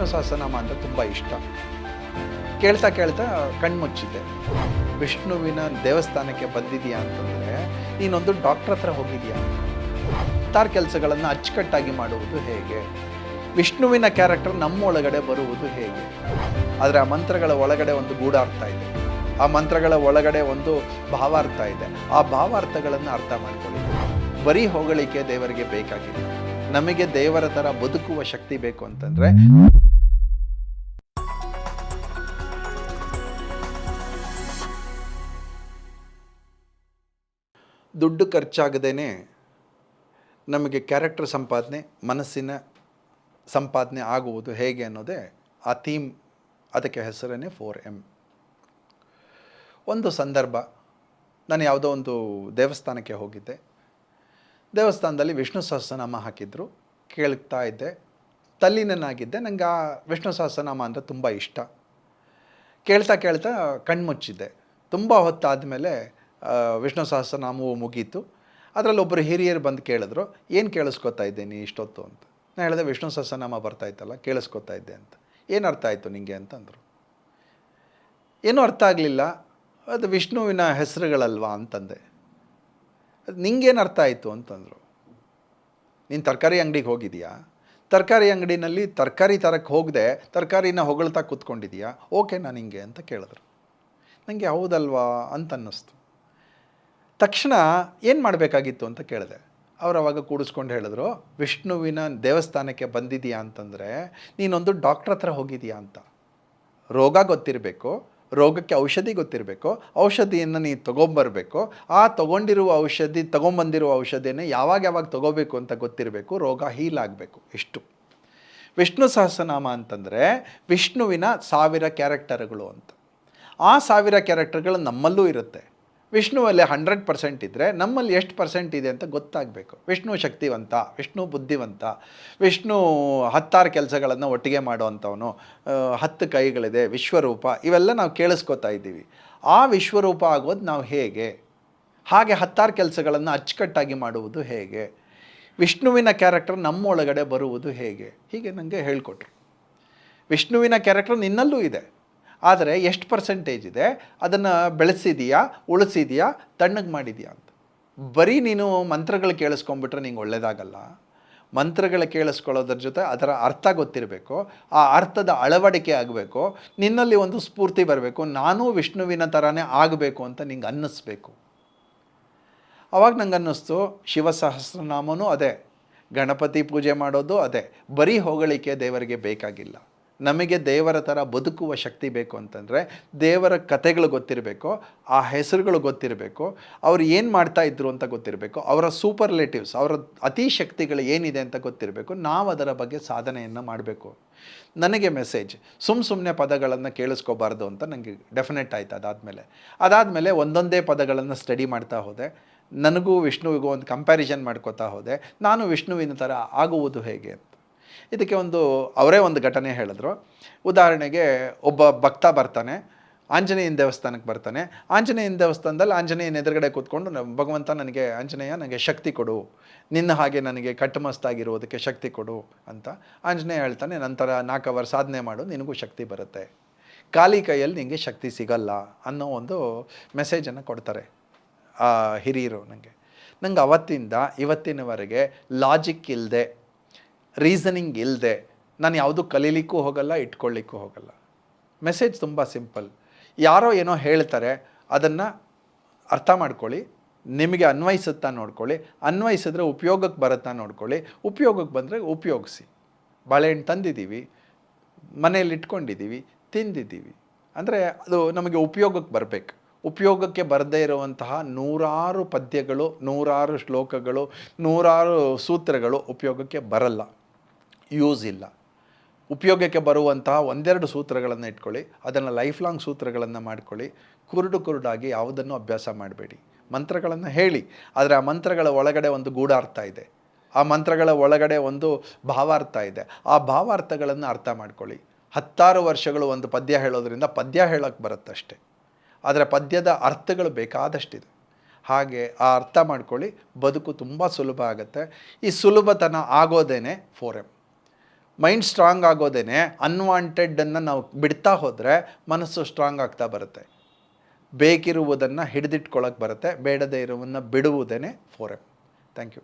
ವಿಷ್ಣು ಸಹಸ್ರನಾಮ ಅಂದರೆ ತುಂಬ ಇಷ್ಟ. ಕೇಳ್ತಾ ಕೇಳ್ತಾ ಕಣ್ಮುಚ್ಚಿದೆ ವಿಷ್ಣುವಿನ ದೇವಸ್ಥಾನಕ್ಕೆ ಬಂದಿದೆಯಾ ಅಂತಂದರೆ, ನೀನೊಂದು ಡಾಕ್ಟ್ರ್ ಹತ್ರ ಹೋಗಿದೆಯಾ? ತಾರ್ ಕೆಲಸಗಳನ್ನು ಅಚ್ಚುಕಟ್ಟಾಗಿ ಮಾಡುವುದು ಹೇಗೆ? ವಿಷ್ಣುವಿನ ಕ್ಯಾರೆಕ್ಟರ್ ನಮ್ಮ ಒಳಗಡೆ ಬರುವುದು ಹೇಗೆ? ಆದರೆ ಆ ಮಂತ್ರಗಳ ಒಳಗಡೆ ಒಂದು ಗೂಢಾರ್ಥ ಇದೆ. ಆ ಮಂತ್ರಗಳ ಒಳಗಡೆ ಒಂದು ಭಾವಾರ್ಥ ಇದೆ. ಆ ಭಾವಾರ್ಥಗಳನ್ನು ಅರ್ಥ ಮಾಡಿಕೊಳ್ಳಿ. ಬರೀ ಹೊಗಳಿಕೆ ದೇವರಿಗೆ ಬೇಕಾಗಿದೆ ನಮಗೆ ದೇವರ ಥರ ಬದುಕುವ ಶಕ್ತಿ ಬೇಕು ಅಂತಂದರೆ ದುಡ್ಡು ಖರ್ಚಾಗದೇ ನಮಗೆ ಕ್ಯಾರೆಕ್ಟರ್ ಸಂಪಾದನೆ, ಮನಸ್ಸಿನ ಸಂಪಾದನೆ ಆಗುವುದು ಹೇಗೆ ಅನ್ನೋದೇ ಆ ಥೀಮ್ ಅದಕ್ಕೆ ಹೆಸರೇ ಫೋರ್ ಎಂ ಒಂದು ಸಂದರ್ಭ, ನಾನು ಯಾವುದೋ ಒಂದು ದೇವಸ್ಥಾನಕ್ಕೆ ಹೋಗಿದ್ದೆ. ದೇವಸ್ಥಾನದಲ್ಲಿ ವಿಷ್ಣು ಸಹಸ್ರನಾಮ ಹಾಕಿದ್ರು, ಕೇಳ್ತಾ ಇದ್ದೆ. ತಲ್ಲಿನಾಗಿದ್ದೆ ನನಗೆ ಆ ವಿಷ್ಣು ಸಹಸ್ರನಾಮ ಅಂದರೆ ತುಂಬ ಇಷ್ಟ. ಕೇಳ್ತಾ ಕೇಳ್ತಾ ಕಣ್ಮುಚ್ಚಿದ್ದೆ. ತುಂಬ ಹೊತ್ತಾದಮೇಲೆ ವಿಷ್ಣು ಸಹಸ್ರನಾಮವು ಮುಗೀತು. ಅದರಲ್ಲಿ ಒಬ್ಬರು ಹಿರಿಯರು ಬಂದು ಕೇಳಿದ್ರು, ಏನು ಕೇಳಿಸ್ಕೊತಾ ಇದ್ದೀನಿ ಇಷ್ಟೊತ್ತು? ಅಂತ. ನಾನು ಹೇಳಿದೆ, ವಿಷ್ಣು ಸಹಸ್ರನಾಮ ಬರ್ತಾ ಇತ್ತಲ್ಲ, ಕೇಳಿಸ್ಕೊತಾ ಇದ್ದೆ ಅಂತ. ಏನು ಅರ್ಥ ಆಯಿತು ನಿಮಗೆ ಅಂತಂದರು. ಏನೂ ಅರ್ಥ ಆಗಲಿಲ್ಲ. ಅದು ವಿಷ್ಣುವಿನ ಹೆಸರುಗಳಲ್ವಾ? ಅಂತಂದೆ. ಅದು, ನಿಂಗೇನು ಅರ್ಥ ಆಯಿತು? ಅಂತಂದರು. ನೀನು ತರಕಾರಿ ಅಂಗಡಿಗೆ ಹೋಗಿದೆಯಾ? ತರಕಾರಿ ಅಂಗಡಿನಲ್ಲಿ ತರಕಾರಿ ತರಕ್ಕೆ ಹೋಗದೆ, ತರಕಾರಿನ ಹೊಗಳ್ತಾ ಕೂತ್ಕೊಂಡಿದ್ಯಾ? ಓಕೆ ನಾನು ಹಿಂಗೆ ಅಂತ ಕೇಳಿದ್ರು. ನನಗೆ ಹೌದಲ್ವಾ? ಅಂತ ಅನ್ನಿಸ್ತು. ತಕ್ಷಣ ಏನು ಮಾಡಬೇಕಾಗಿತ್ತು ಅಂತ ಕೇಳಿದೆ. ಅವ್ರು ಅವಾಗ ಕೂಡಿಸ್ಕೊಂಡು ಹೇಳಿದ್ರು, ವಿಷ್ಣುವಿನ ದೇವಸ್ಥಾನಕ್ಕೆ ಬಂದಿದೆಯಾ ಅಂತಂದರೆ, ನೀನೊಂದು ಡಾಕ್ಟ್ರ್ ಹತ್ರ ಹೋಗಿದೆಯಾ ಅಂತ. ರೋಗ ಗೊತ್ತಿರಬೇಕು, ರೋಗಕ್ಕೆ ಔಷಧಿ ಗೊತ್ತಿರಬೇಕು, ಔಷಧಿಯನ್ನು ನೀನು ತೊಗೊಂಬರ್ಬೇಕು, ಆ ತೊಗೊಂಡಿರುವ ಔಷಧಿ, ತೊಗೊಂಬಂದಿರುವ ಔಷಧಿಯನ್ನು ಯಾವಾಗ ಯಾವಾಗ ತೊಗೋಬೇಕು ಅಂತ ಗೊತ್ತಿರಬೇಕು, ರೋಗ ಹೀಲ್ ಆಗಬೇಕು ಇಷ್ಟು ವಿಷ್ಣು ಸಹಸ್ರನಾಮ ಅಂತಂದರೆ, ವಿಷ್ಣುವಿನ ಸಾವಿರ ಕ್ಯಾರೆಕ್ಟರ್ಗಳು ಅಂತ. ಆ ಸಾವಿರ ಕ್ಯಾರೆಕ್ಟರ್ಗಳು ನಮ್ಮಲ್ಲೂ ಇರುತ್ತೆ. ವಿಷ್ಣುವಲ್ಲಿ ಹಂಡ್ರೆಡ್ ಪರ್ಸೆಂಟ್ ಇದ್ದರೆ ನಮ್ಮಲ್ಲಿ ಎಷ್ಟು ಪರ್ಸೆಂಟ್ ಇದೆ ಅಂತ ಗೊತ್ತಾಗಬೇಕು. ವಿಷ್ಣು ಶಕ್ತಿವಂತ, ವಿಷ್ಣು ಬುದ್ಧಿವಂತ, ವಿಷ್ಣು ಹತ್ತಾರು ಕೆಲಸಗಳನ್ನು ಒಟ್ಟಿಗೆ ಮಾಡುವಂಥವನು ಹತ್ತು ಕೈಗಳಿದೆ, ವಿಶ್ವರೂಪ, ಇವೆಲ್ಲ ನಾವು ಕೇಳಿಸ್ಕೊತಾ ಇದ್ದೀವಿ. ಆ ವಿಶ್ವರೂಪ ಆಗೋದು ನಾವು ಹೇಗೆ? ಹಾಗೆ ಹತ್ತಾರು ಕೆಲಸಗಳನ್ನು ಅಚ್ಚುಕಟ್ಟಾಗಿ ಮಾಡುವುದು ಹೇಗೆ? ವಿಷ್ಣುವಿನ ಕ್ಯಾರೆಕ್ಟರ್ ನಮ್ಮೊಳಗಡೆ ಬರುವುದು ಹೇಗೆ? ಹೀಗೆ ನನಗೆ ಹೇಳಿಕೊಟ್ರು. ವಿಷ್ಣುವಿನ ಕ್ಯಾರೆಕ್ಟರ್ ನಿನ್ನಲ್ಲೂ ಇದೆ. ಆದರೆ ಎಷ್ಟು ಪರ್ಸೆಂಟೇಜ್ ಇದೆ? ಅದನ್ನು ಬೆಳೆಸಿದೀಯಾ? ಉಳಿಸಿದೀಯಾ? ತಣ್ಣಗೆ ಮಾಡಿದೀಯಾ ಅಂತ. ಬರೀ ನೀನು ಮಂತ್ರಗಳು ಕೇಳಿಸ್ಕೊಂಬಿಟ್ರೆ ನಿಂಗೆ ಒಳ್ಳೆಯದಾಗಲ್ಲ ಮಂತ್ರಗಳ ಕೇಳಿಸ್ಕೊಳ್ಳೋದ್ರ ಜೊತೆ ಅದರ ಅರ್ಥ ಗೊತ್ತಿರಬೇಕು. ಆ ಅರ್ಥದ ಅಳವಡಿಕೆ ಆಗಬೇಕು. ನಿನ್ನಲ್ಲಿ ಒಂದು ಸ್ಫೂರ್ತಿ ಬರಬೇಕು. ನಾನೂ ವಿಷ್ಣುವಿನ ಥರನೇ ಆಗಬೇಕು ಅಂತ ನಿಂಗೆ ಅನ್ನಿಸ್ಬೇಕು. ಅವಾಗ ನಂಗೆ ಅನ್ನಿಸ್ತು ಶಿವ ಸಹಸ್ರನಾಮನೂ ಅದೇ. ಗಣಪತಿ ಪೂಜೆ ಮಾಡೋದು ಅದೇ. ಬರೀ ಹೊಗಳಿಕೆ ದೇವರಿಗೆ ಬೇಕಾಗಿಲ್ಲ. ನಮಗೆ ದೇವರ ಥರ ಬದುಕುವ ಶಕ್ತಿ ಬೇಕು ಅಂತಂದರೆ ದೇವರ ಕಥೆಗಳು ಗೊತ್ತಿರಬೇಕು, ಆ ಹೆಸರುಗಳು ಗೊತ್ತಿರಬೇಕು, ಅವ್ರು ಏನು ಮಾಡ್ತಾ ಇದ್ರು ಅಂತ ಗೊತ್ತಿರಬೇಕು, ಅವರ ಸೂಪರ್ ಸೂಪರ್ಲೇಟಿವ್ಸ್ ಅವರ ಅತಿ ಶಕ್ತಿಗಳು ಏನಿದೆ ಅಂತ ಗೊತ್ತಿರಬೇಕು, ನಾವು ಅದರ ಬಗ್ಗೆ ಸಾಧನೆಯನ್ನು ಮಾಡಬೇಕು. ನನಗೆ ಮೆಸೇಜ್ ಸುಮ್ಮ ಸುಮ್ಮನೆ ಪದಗಳನ್ನು ಕೇಳಿಸ್ಕೋಬಾರ್ದು ಅಂತ ನನಗೆ ಡೆಫಿನೆಟ್ ಆಯ್ತು ಅದಾದಮೇಲೆ. ಅದಾದಮೇಲೆ ಒಂದೊಂದೇ ಪದಗಳನ್ನು ಸ್ಟಡಿ ಮಾಡ್ತಾ ಹೋದೆ. ನನಗೂ ವಿಷ್ಣುವಿಗೂ ಒಂದು ಕಂಪ್ಯಾರಿಸನ್ ಮಾಡ್ಕೋತಾ ಹೋದೆ. ನಾನು ವಿಷ್ಣುವಿನ ಥರ ಆಗುವುದು ಹೇಗೆ ಇದಕ್ಕೆ ಒಂದು, ಅವರೇ ಒಂದು ಘಟನೆ ಹೇಳಿದ್ರು. ಉದಾಹರಣೆಗೆ, ಒಬ್ಬ ಭಕ್ತ ಬರ್ತಾನೆ, ಆಂಜನೇಯನ ದೇವಸ್ಥಾನಕ್ಕೆ ಬರ್ತಾನೆ. ಆಂಜನೇಯನ ದೇವಸ್ಥಾನದಲ್ಲಿ ಆಂಜನೇಯನ ಎದುರುಗಡೆ ಕೂತ್ಕೊಂಡು ಭಗವಂತ ನನಗೆ, ಆಂಜನೇಯ, ನನಗೆ ಶಕ್ತಿ ಕೊಡು. ನಿನ್ನ ಹಾಗೆ ನನಗೆ ಕಟ್ಟಮಸ್ತಾಗಿರುವುದಕ್ಕೆ ಶಕ್ತಿ ಕೊಡು, ಅಂತ ಆಂಜನೇಯ ಹೇಳ್ತಾನೆ. ನಂತರ ನಾಲ್ಕು ಅವರ್ ಸಾಧನೆ ಮಾಡು, ನಿನಗೂ ಶಕ್ತಿ ಬರುತ್ತೆ. ಖಾಲಿ ಕೈಯಲ್ಲಿ ನಿನಗೆ ಶಕ್ತಿ ಸಿಗಲ್ಲ ಅನ್ನೋ ಒಂದು ಮೆಸೇಜನ್ನು ಕೊಡ್ತಾರೆ ಆ ಹಿರಿಯರು ನನಗೆ ನಂಗೆ ಅವತ್ತಿಂದ ಇವತ್ತಿನವರೆಗೆ ಲಾಜಿಕ್ ಇಲ್ಲದೆ ರೀಸನಿಂಗ್ ಇಲ್ಲದೆ ನಾನು ಯಾವುದೂ ಕಲೀಲಿಕ್ಕೂ ಹೋಗಲ್ಲ, ಇಟ್ಕೊಳ್ಳಿಕ್ಕೂ ಹೋಗಲ್ಲ. ಮೆಸೇಜ್ ತುಂಬ ಸಿಂಪಲ್ ಯಾರೋ ಏನೋ ಹೇಳ್ತಾರೆ, ಅದನ್ನು ಅರ್ಥ ಮಾಡ್ಕೊಳ್ಳಿ, ನಿಮಗೆ ಅನ್ವಯಿಸುತ್ತಾ ನೋಡ್ಕೊಳ್ಳಿ, ಅನ್ವಯಿಸಿದ್ರೆ ಉಪಯೋಗಕ್ಕೆ ಬರುತ್ತಾ ನೋಡ್ಕೊಳ್ಳಿ, ಉಪಯೋಗಕ್ಕೆ ಬಂದರೆ ಉಪಯೋಗಿಸಿ. ಬಾಳೆಹಣ್ಣು ತಂದಿದ್ದೀವಿ, ಮನೆಯಲ್ಲಿ ಇಟ್ಕೊಂಡಿದ್ದೀವಿ, ತಿಂದಿದ್ದೀವಿ. ಅಂದರೆ ಅದು ನಮಗೆ ಉಪಯೋಗಕ್ಕೆ ಬರಬೇಕು. ಉಪಯೋಗಕ್ಕೆ ಬರದೇ ಇರುವಂತಹ ನೂರಾರು ಪದ್ಯಗಳು, ನೂರಾರು ಶ್ಲೋಕಗಳು, ನೂರಾರು ಸೂತ್ರಗಳು ಉಪಯೋಗಕ್ಕೆ ಬರಲ್ಲ. ಯೂಸ್ ಇಲ್ಲ. ಉಪಯೋಗಕ್ಕೆ ಬರುವಂತಹ ಒಂದೆರಡು ಸೂತ್ರಗಳನ್ನು ಇಟ್ಕೊಳ್ಳಿ, ಅದನ್ನು ಲೈಫ್ ಲಾಂಗ್ ಸೂತ್ರಗಳನ್ನು ಮಾಡ್ಕೊಳ್ಳಿ, ಕುರುಡು ಕುರುಡಾಗಿ ಯಾವುದನ್ನು ಅಭ್ಯಾಸ ಮಾಡಬೇಡಿ. ಮಂತ್ರಗಳನ್ನು ಹೇಳಿ, ಆದರೆ ಆ ಮಂತ್ರಗಳ ಒಳಗಡೆ ಒಂದು ಗೂಢಾರ್ಥ ಇದೆ. ಆ ಮಂತ್ರಗಳ ಒಳಗಡೆ ಒಂದು ಭಾವಾರ್ಥ ಇದೆ. ಆ ಭಾವಾರ್ಥಗಳನ್ನು ಅರ್ಥ ಮಾಡ್ಕೊಳ್ಳಿ. ಹತ್ತಾರು ವರ್ಷಗಳು ಒಂದು ಪದ್ಯ ಹೇಳೋದರಿಂದ ಪದ್ಯ ಹೇಳೋಕ್ಕೆ ಬರುತ್ತಷ್ಟೆ. ಆದರೆ ಪದ್ಯದ ಅರ್ಥಗಳು ಬೇಕಾದಷ್ಟಿದೆ. ಹಾಗೆ ಆ ಅರ್ಥ ಮಾಡ್ಕೊಳ್ಳಿ, ಬದುಕು ತುಂಬ ಸುಲಭ ಆಗುತ್ತೆ. ಈ ಸುಲಭತನ ಆಗೋದೇನೆ ಫೋರ್ ಎಂ ಮೈಂಡ್ ಸ್ಟ್ರಾಂಗ್ ಆಗೋದೇನೆ ಅನ್ವಾಂಟೆಡನ್ನು ನಾವು ಬಿಡ್ತಾ ಹೋದರೆ ಮನಸ್ಸು ಸ್ಟ್ರಾಂಗ್ ಆಗ್ತಾ ಬರುತ್ತೆ. ಬೇಕಿರುವುದನ್ನು ಹಿಡಿದಿಟ್ಕೊಳ್ಳೋಕೆ ಬರುತ್ತೆ, ಬೇಡದೇ ಇರುವುದನ್ನು ಬಿಡುವುದೇ ಫೋರ್ ಎಂ ಥ್ಯಾಂಕ್ ಯು